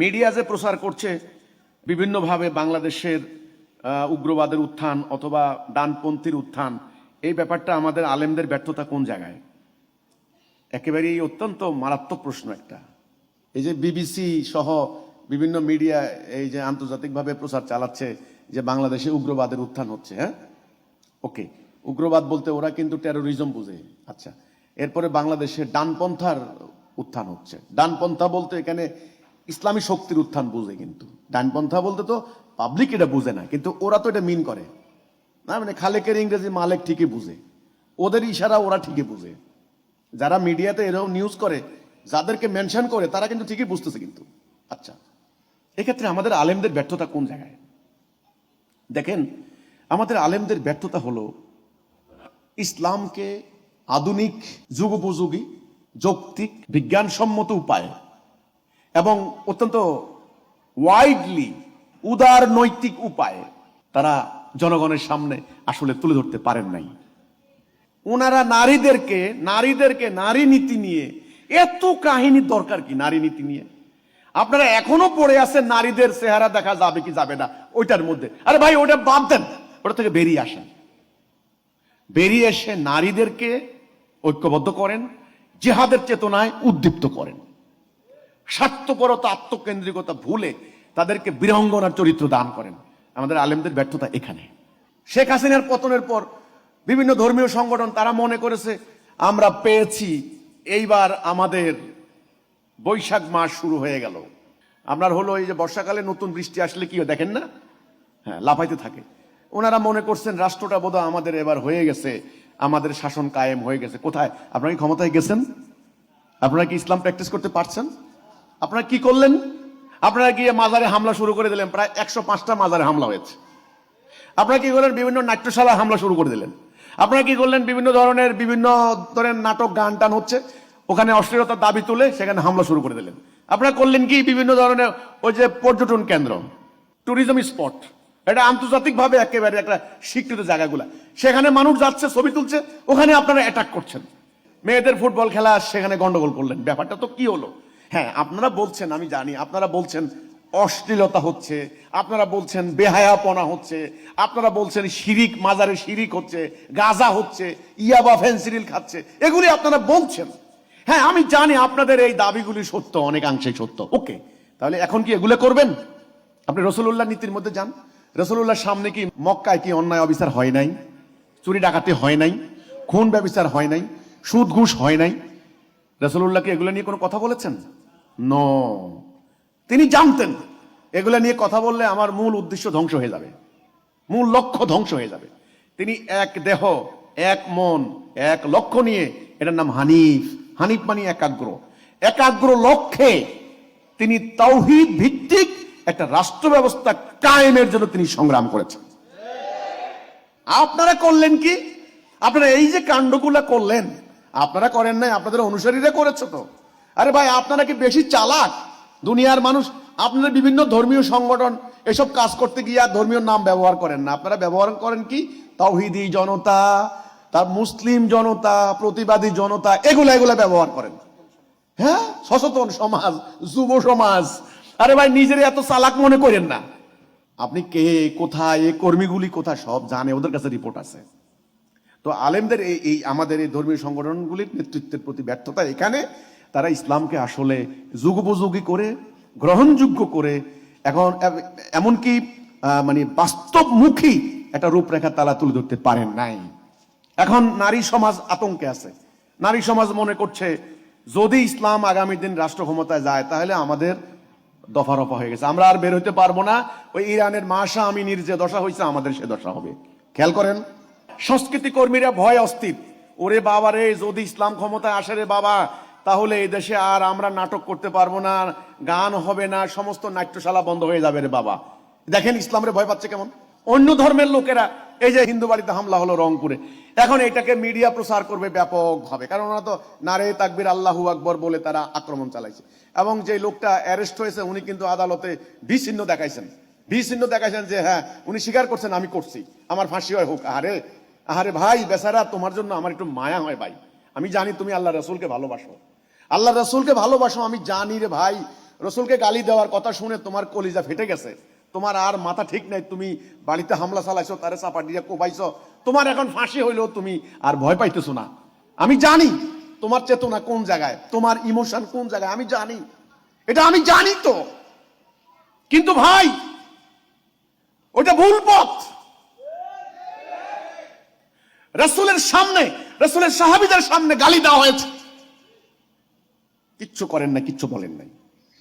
Media যে প্রচার করছে, বিভিন্নভাবে বাংলাদেশের উগ্রবাদের উত্থান অথবা ডানপন্থীর উত্থান, এই ব্যাপারটা আমাদের আলেমদের ব্যর্থতা কোন জায়গায়? একেবারেই অত্যন্ত মারাত্মক প্রশ্ন একটা। এই যে বিবিসি সহ বিভিন্ন মিডিয়া এই যে আন্তর্জাতিকভাবে প্রচার চালাচ্ছে যে বাংলাদেশে উগ্রবাদের উত্থান হচ্ছে হ্যাঁ? ওকে, উগ্রবাদ বলতে ওরা কিন্তু টেরোরিজম বুঝে। আচ্ছা এরপরে বাংলাদেশে ডানপন্থার উত্থান হচ্ছে। ডানপন্থা বলতে এখানে ইসলামী শক্তির উত্থান বুঝে কিন্তু। ডানপন্থা বলতে তো পাবলিক এটা বুঝে না, কিন্তু ওরা তো এটা মিন করে। না মানে খালেকের ইংরেজি মালেক ঠিকই বুঝে। ওদের ইশারা ওরা ঠিকই বুঝে। যারা মিডিয়াতে এরকম নিউজ করে, যাদেরকে মেনশন করে, তারা কিন্তু ঠিকই বুঝতেছে কিন্তু। আচ্ছা এক্ষেত্রে আমাদের আলেমদের ব্যর্থতা কোন জায়গায়? দেখেন, আমাদের আলেমদের ব্যর্থতা হলো, ইসলামকে আধুনিক যুগোপযোগী, যৌক্তিক, বিজ্ঞানসম্মত উপায়ে এবং অত্যন্ত ওয়াইডলি উদার নৈতিক উপায়ে তারা জনগণের সামনে আসলে তুলে ধরতে পারেন নাই। ওনারা নারীদেরকে নারীদেরকে নারী নীতি নিয়ে এত কাহিনী দরকার কি নারী নীতি নিয়ে? আপনারা এখনও পড়ে আছেন নারীদের চেহারা দেখা যাবে কি যাবে না, ওইটার মধ্যে। আরে ভাই, ওটা বাদ দেন, ওটা থেকে বেরিয়ে আসেন। বেরিয়ে এসে নারীদেরকে ঐক্যবদ্ধ করেন, জেহাদের চেতনায় উদ্দীপ্ত করেন। স্বার্থপরতা, আত্মকেন্দ্রিকতা ভুলে তাদেরকে বীরাঙ্গনার চরিত্র দান করেন। আমাদের আলেমদের ব্যর্থতা এখানে। শেখ হাসিনার পতনের পর বিভিন্ন ধর্মীয় সংগঠন তারা মনে করেছে, আমরা পেয়েছি, এইবার আমাদের বৈশাখ মাস শুরু হয়ে গেল। আপনার হলো এই যে বর্ষাকালে নতুন বৃষ্টি আসলে কি দেখেন না? হ্যাঁ লাফাইতে থাকে। ওনারা মনে করছেন, রাষ্ট্রটা বোধহয় আমাদের এবার হয়ে গেছে, আমাদের শাসন কায়েম হয়ে গেছে। কোথায়? আপনারা কি ক্ষমতায় গেছেন? আপনারা কি ইসলাম প্র্যাকটিস করতে পারছেন? আপনারা কি করলেন? আপনারা গিয়ে মাজারে হামলা শুরু করে দিলেন, প্রায় একশো পাঁচটা মাজারে হামলা হয়েছে। আপনারা কি করলেন? বিভিন্ন নাট্যশালা হামলা শুরু করে দিলেন। আপনারা কি করলেন? বিভিন্ন ধরনের বিভিন্ন ধরনের নাটক গান টান হচ্ছে, ওখানে অশ্লীলতার দাবি তুলে সেখানে হামলা শুরু করে দিলেন। আপনারা করলেন কি? বিভিন্ন ধরনের, ওই যে পর্যটন কেন্দ্র ট্যুরিজম স্পট এটা আন্তর্জাতিকভাবে একেবারে একটা স্বীকৃত জায়গাগুলা। সেখানে মানুষ যাচ্ছে, ছবি তুলছে, ওখানে আপনারা অ্যাটাক করছেন। মেয়েদের ফুটবল খেলা, সেখানে গন্ডগোল করলেন। ব্যাপারটা তো কি হলো? হ্যাঁ আপনারা বলছেন, আমি জানি, আপনারা বলছেন অশ্লীলতা হচ্ছে, আপনারা বলছেন বেহায়াপনা হচ্ছে, আপনারা বলছেন শিরিক, মাজারে শিরিক হচ্ছে, গাজা হচ্ছে, ইয়াবা ফেন্সিডিল খাচ্ছে, এগুলি আপনারা বলছেন। হ্যাঁ আমি জানি আপনাদের এই দাবিগুলি সত্য অনেকাংশে সত্য। ওকে, তাহলে এখন কি এগুলো করবেন? আপনি রসুল্লাহ নীতির মধ্যে যান। রসুল্লাহর সামনে কি মক্কায় কি অন্যায় অবিচার হয় নাই? চুরি ডাকাতি হয় নাই? খুন ব্যবচার হয় নাই? সুদ ঘুষ হয় নাই? রসুল্লাহকে এগুলো নিয়ে কোনো কথা বলেছেন? ন তিনি জানতেন, এগুলো নিয়ে কথা বললে আমার মূল উদ্দেশ্য ধ্বংস হয়ে যাবে। মূল লক্ষ্য ধ্বংস হয়ে যাবে। তিনি এক দেহ, এক মন, এক লক্ষ্য নিয়ে, এটার নাম হানিফ। হানিফ মানে একাগ্র। একাগ্র লক্ষ্যে তিনি তৌহিদ ভিত্তিক একটা রাষ্ট্র ব্যবস্থা কায়েমের জন্য তিনি সংগ্রাম করেছেন। আপনারা করলেন কি? আপনারা এই যে কাণ্ডগুলা করলেন, আপনারা করেন নাই, আপনাদের অনুসারীরা করেছে তো। আরে ভাই, আপনারা কি বেশি চালাক? দুনিয়ার মানুষ আপনারা বিভিন্ন ধর্মীয় সংগঠন, এসব কাজ করতে গিয়ে আর ধর্মীয় নাম ব্যবহার করেন না। আপনারা ব্যবহার করেন কি? তাওহিদি জনতা তার মুসলিম জনতা, প্রতিবাদী জনতা, এগুলা এগুলা ব্যবহার করেন। হ্যাঁ? সচেতন সমাজ, যুব সমাজ। আরে ভাই, নিজের এত চালাক মনে করেন না। আপনি কে, কোথায়, এ কর্মীগুলি কোথায়, সব জানে, ওদের কাছে রিপোর্ট আছে। তো আলেমদের এই আমাদের এই ধর্মীয় সংগঠনগুলির নেতৃত্বের প্রতি ব্যর্থতা এখানে। তারা ইসলামকে আসলে যুগোপযোগী করে, গ্রহণযোগ্য করে, এখন এমনকি মানে বাস্তবমুখী একটা রূপরেখা তারা তুলে ধরতে পারেন নাই। এখন নারী সমাজ আতঙ্কে আছে। নারী সমাজ মনে করছে, যদি ইসলাম আগামী দিন রাষ্ট্র ক্ষমতায় যায়, তাহলে আমাদের দফা রফা হয়ে গেছে। আমরা আর বের হইতে পারব না। ওই ইরানের মাসা আমিনীর যে দশা হয়েছে আমাদের সে দশা হবে। খেয়াল করেন, সংস্কৃতি কর্মীরা ভয় অস্থির। ওরে বাবা রে যদি ইসলাম ক্ষমতায় আসে রে বাবা তাহলে এই দেশে আর আমরা নাটক করতে পারব না, গান হবে না, সমস্ত নাট্যশালা বন্ধ হয়ে যাবে রে বাবা। দেখেন ইসলামরে ভয় পাচ্ছে কেমন? অন্য ধর্মের লোকেরা, এই যে হিন্দু বাড়িতে হামলা হলো রংপুরে, এখন এটাকে মিডিয়া প্রচার করবে ব্যাপকভাবে। কারণ ওরা তো নারে তাকবির আল্লাহু আকবর বলে তারা আক্রমণ চালাইছে। এবং যে লোকটা অ্যারেস্ট হয়েছে, উনি কিন্তু আদালতে বিচিহ্ন দেখাইছেন। বিচিহ্ন দেখাইছেন যে হ্যাঁ উনি স্বীকার করছেন আমি করছি, আমার ফাঁসি হয় হোক। আরে আরে ভাই, বেচারা, তোমার জন্য আমার একটু মায়া হয় ভাই। আমি জানি তুমি আল্লাহ রসুলকে ভালোবাসো। আল্লাহ রসুলকে ভালোবাসো, আমি জানি রে ভাই। রসুলকে গালি দেওয়ার কথা শুনে তোমার কলিজা ফেটে গেছে। তোমার আর মাথা ঠিক নাই, তুমি বাড়িতে হামলা চালাইছো, তারে চাপা দিয়ে কোবাইছো। তোমার এখন ফাঁসি হইলেও তুমি আর ভয় পাইতেছো না। আমি জানি তোমার চেতনা কোন জায়গায়, তোমার ইমোশন কোন জায়গায়, আমি জানি। এটা আমি জানি তো। কিন্তু ভাই ওটা ভুল পথ। রসুলের সামনে, রসুলের সাহাবিদের সামনে গালি দেওয়া হয়েছে। কিচ্ছু করেন না, কিচ্ছু বলেন নাই।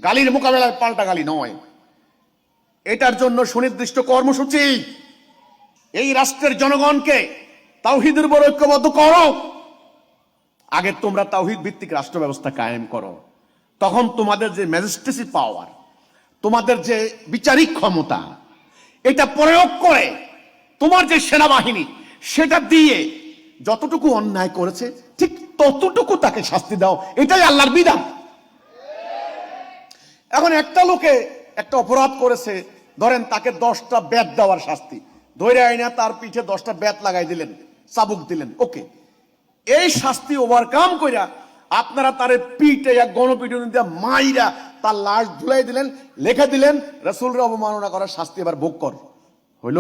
গালির মোকাবেলায় পাল্টা গালি নয়। এটার জন্য সুনির্দিষ্ট কর্মসূচি। এই রাষ্ট্রের জনগণকে তাওহিদের উপর ঐক্যবদ্ধ করো। আগে তোমরা তাওহিদ ভিত্তিক রাষ্ট্র ব্যবস্থা কায়েম করো। তখন তোমাদের যে ম্যাজিস্ট্রেসি পাওয়ার, তোমাদের যে বিচারিক ক্ষমতা, এটা প্রয়োগ করে তোমার যে সেনাবাহিনী, সেটা দিয়ে যতটুকু অন্যায় করেছে ততটুকু তাকে শাস্তি দাও, এটাই আল্লাহর বিধান। এখন একটা লোকে একটা অপরাধ করেছে, ধরেন তাকে দশটা ব্যাত দেওয়ার শাস্তি। ধরে আইনা তার পিঠে দশটা ব্যাত লাগাই দিলেন, চাবুক দিলেন, ওকে। এই শাস্তি ওভারকাম কইরা আপনারা তারে পিঠে এক গণপিটুনি দিয়ে মাইরা তার লাশ ঝুলাই দিলেন, লেখা দিলেন, রসুলরে অবমাননা করার শাস্তি এবার ভোগ কর। হইল?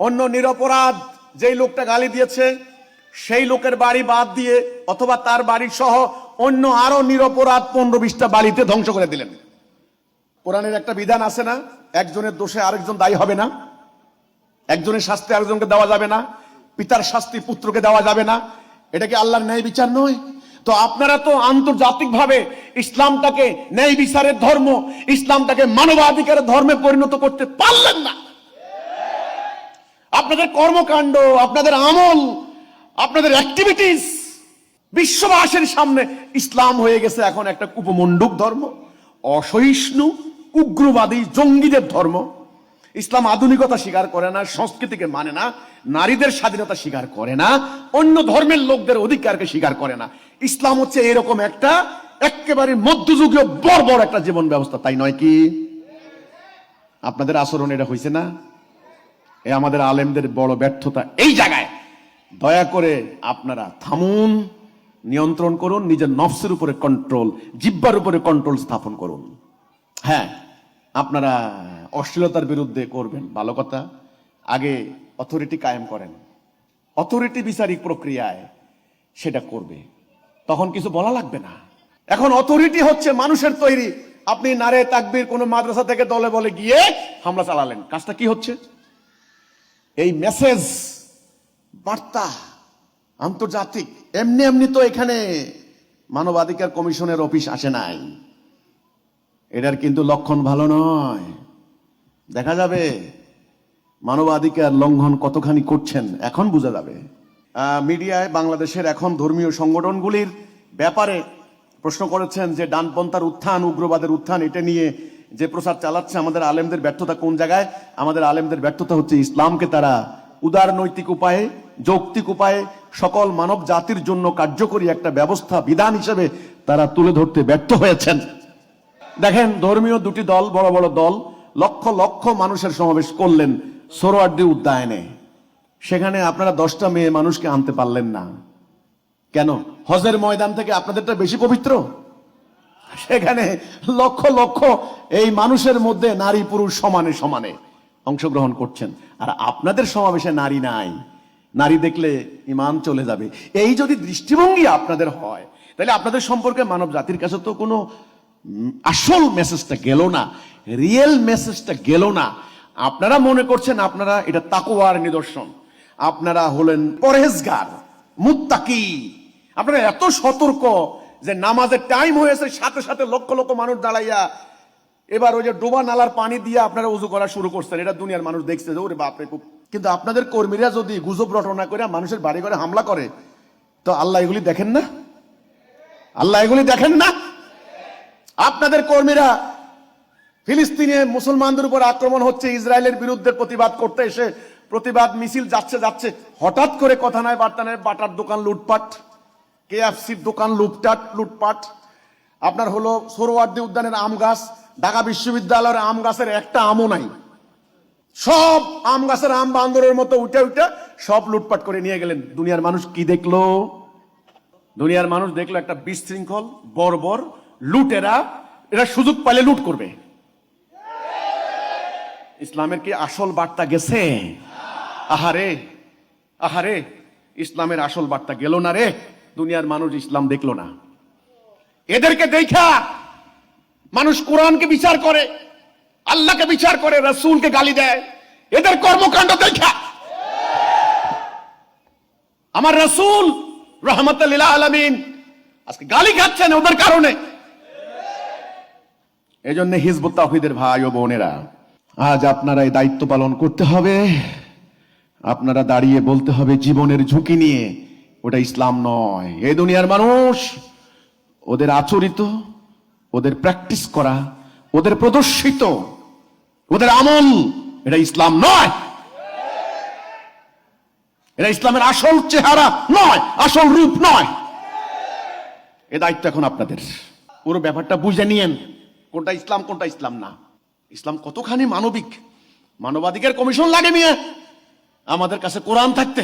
অন্য নিরপরাধ যেই লোকটা গালি দিয়েছে সেই লোকের বাড়ি বাদ দিয়ে অথবা তার বাড়ি সহ অন্য আরও নিরপরাধ পনেরো বিশটা বাড়িতে ধ্বংস করে দিলেন। কোরআনের একটা বিধান আছে না, একজনের দোষে আরেকজন দায়ী হবে না, একজনের শাস্তি আরেকজনকে দেওয়া যাবে না, পিতার শাস্তি পুত্রকে দেওয়া যাবে না, এটা কি আল্লাহর ন্যায় বিচার নয়? তো আপনারা তো আন্তর্জাতিকভাবে ইসলামটাকে ন্যায় বিচারের ধর্ম, ইসলামটাকে মানবাধিকারের ধর্মে পরিণত করতে পারলেন না। আপনাদের কর্মকাণ্ড, আপনাদের আমল আপনাদের অ্যাক্টিভিটিস বিশ্ববাসের সামনে ইসলাম হয়ে গেছে এখন একটা উপমণ্ডুক ধর্ম, অসহিষ্ণু, উগ্রবাদী, জঙ্গিদের ধর্ম। ইসলাম আধুনিকতা স্বীকার করে না, সংস্কৃতিকে মানে না, নারীদের স্বাধীনতা স্বীকার করে না, অন্য ধর্মের লোকদের অধিকারকে স্বীকার করে না। ইসলাম হচ্ছে এরকম একটা একেবারে মধ্যযুগীয় বর্বর একটা জীবন ব্যবস্থা, তাই নয় কি? আপনাদের আচরণ এটা হয়েছে না? এ আমাদের আলেমদের বড় ব্যর্থতা এই জায়গায়। দয়া করে আপনারা থামুন, নিয়ন্ত্রণ করুন, নিজের নফসের উপরে কন্ট্রোল জিব্বার উপরে কন্ট্রোল স্থাপন করুন। হ্যাঁ আপনারা অশ্লীলতার বিরুদ্ধে করবেন, ভালো কথা। আগে অথরিটি কায়েম করেন। অথরিটি বিচারিক প্রক্রিয়ায় সেটা করবে। তখন কিছু বলা লাগবে না। এখন অথরিটি হচ্ছে মানুষের তৈরি। আপনি নারে তাকবির কোন মাদ্রাসা থেকে দলে বলে গিয়ে হামলা চালালেন। কাজটা কি হচ্ছে? এই মেসেজ বার্তা, আন্তর্জাতিক। এমনি এমনি তো এখানে মানবাধিকার কমিশনের অফিস আসে নাই। এটার কিন্তু লক্ষণ ভালো নয়। দেখা যাবে মানবাধিকার লঙ্ঘন কতখানি করছেন, এখন বোঝা যাবে। মিডিয়ায় বাংলাদেশের এখন ধর্মীয় সংগঠনগুলির ব্যাপারে প্রশ্ন করেছেন যে, ডানপন্থার উত্থান, উগ্রবাদের উত্থান, এটা নিয়ে যে প্রচার চালাচ্ছে আমাদের আলেমদের ব্যর্থতা কোন জায়গায়? আমাদের আলেমদের ব্যর্থতা হচ্ছে ইসলামকে তারা উদার নৈতিক উপায়ে, যৌক্তিক উপায়ে সকল মানব জাতির জন্য কার্যকরী একটা ব্যবস্থা, বিধান হিসেবে তারা তুলে ধরতে ব্যর্থ হয়েছেন। দেখেন, ধর্মীয় দুটি দল, বড় বড় দল, লক্ষ লক্ষ মানুষের সমাবেশ করলেন সোরোয়ার্দি উদ্যায়নে সেখানে আপনারা দশটা মেয়ে মানুষকে আনতে পারলেন না। কেন? হজের ময়দান থেকে আপনাদেরটা বেশি পবিত্র? সেখানে লক্ষ লক্ষ এই মানুষের মধ্যে নারী পুরুষ সমানে সমানে। অংশগ্রহণ করছেন। আর আপনাদের সমাবেশে নারী নাই। নারী দেখলে ইমান চলে যাবে। এই যদি দৃষ্টিভঙ্গি আপনাদের হয়, তাহলে আপনাদের সম্পর্কে মানব জাতির কাছে তো কোনো আসল মেসেজটা গেল না। রিয়েল মেসেজটা গেল না। আপনারা মনে করছেন আপনারা, এটা তাকুয়ার নিদর্শন। আপনারা হলেন পরহেজগার, মুত্তাকি। আপনারা এত সতর্ক যে নামাজের টাইম হয়েছে, সাথে সাথে লক্ষ লক্ষ মানুষ দাঁড়াইয়া এবার ওই যে ডোবা নালার পানি দিয়ে আপনারা উজু করা শুরু করছেন, এটা দুনিয়ার মানুষ দেখছে যে, ওরে বাপরে, খুব কিন্তু আপনাদের কর্মীরা যদি গুজব রটনা করে মানুষের বাড়ি ঘরে হামলা করে, তো আল্লাহ এগুলি দেখেন না? আল্লাহ এগুলি দেখেন না? আপনাদের কর্মীরা ফিলিস্তিনে মুসলমানদের উপর আক্রমণ হচ্ছে, ইসরায়েলের বিরুদ্ধে প্রতিবাদ করতে এসে প্রতিবাদ মিছিল যাচ্ছে যাচ্ছে। হঠাৎ করে কথা নয় বার্তা নয় বাটার দোকান লুটপাট, কেএফসির দোকান লুটপাট লুটপাট। আপনার হলো সোরওয়ার্দী উদ্যানের আম গাছ ঢাকা বিশ্ববিদ্যালয়ের আম গাছের একটা আমও নাই। সব আম গাছের আম বান্দরের মতো উঠে উঠে সব লুটপাট করে নিয়ে গেলেন। দুনিয়ার মানুষ কি দেখল? দুনিয়ার মানুষ দেখল একটা বিশৃঙ্খল, বর্বর লুটেরা, এরা সুযোগ পাইলে লুট করবে। ইসলামের কি আসল বার্তা গেছে? আহারে আহারে, ইসলামের আসল বার্তা গেল না রে? দুনিয়ার মানুষ ইসলাম দেখল না। এদেরকে দেখা মানুষ কোরআনকে বিচার করে, আল্লাহকে বিচার করে, রসুলকে গালি দেয়। এদের কর্মকাণ্ড দেখা। আমার রসুল রহমতুল্লাহ আলমিন আজকে গালি খাচ্ছেন ওদের কারণে। এই জন্য হিজবুত তাহিদের ভাই ও বোনেরা, আজ আপনারা এই দায়িত্ব পালন করতে হবে। আপনারা দাঁড়িয়ে বলতে হবে জীবনের ঝুঁকি নিয়ে, ওটা ইসলাম নয়। এই দুনিয়ার মানুষ, ওদের আচরিত ওদের প্র্যাকটিস করা, ওদের প্রদর্শিত, ওদের আমল, এটা ইসলাম নয়। এটা ইসলামের আসল চেহারা নয়, আসল রূপ নয়। এ দায়িত্ব এখন আপনাদের। পুরো ব্যাপারটা বুঝে নিয়েন, কোনটা ইসলাম কোনটা ইসলাম না। ইসলাম কতখানি মানবিক? মানবাধিকার কমিশন লাগে মিয়া, আমাদের কাছে কোরআন থাকতে।